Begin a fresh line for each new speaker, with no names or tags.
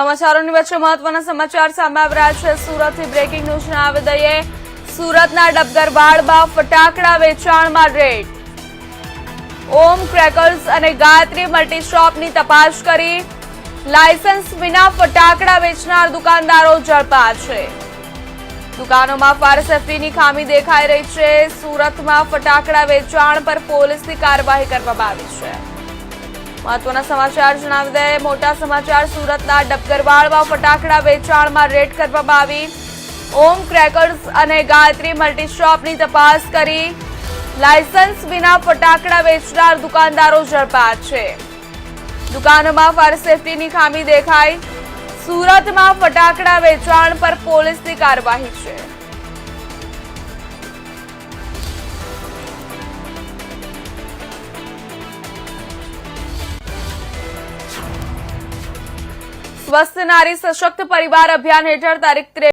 સમાચારોની વચ્ચે મહત્વના સમાચાર સામે આવી રહ્યા છે. સુરતથી બ્રેકિંગ ન્યૂઝ જણાવી દઈએ. સુરતના ડબગરવાડમાં ફટાકડા વેચાણમાં રેડ. ઓમ ક્રેકર્સ અને ગાયત્રી મલ્ટી શોપની તપાસ કરી. લાયસન્સ વિના ફટાકડા વેચનાર દુકાનદારો ઝડપા છે. દુકાનોમાં ફાયર સેફટીની ખામી દેખાઈ રહી છે. સુરતમાં ફટાકડા વેચાણ પર પોલીસની કાર્યવાહી કરવામાં આવી છે. મહત્વના સમાચાર જણાવી દે મોટા સમાચાર, સુરતના ડબગરવાડમાં ફટાકડા વેચાણમાં રેડ કરવામાં આવી. ઓમ ક્રેકર્સ અને ગાયત્રી મલ્ટી શોપની તપાસ કરી. લાયસન્સ વિના ફટાકડા વેચનાર દુકાનદારો ઝડપાયા છે. દુકાનોમાં ફાયર સેફટીની ખામી દેખાઈ. સુરતમાં ફટાકડા વેચાણ પર પોલીસની કાર્યવાહી છે. સ્વસ્થ નારી સશક્ત પરિવાર અભિયાન હેઠળ તારીખ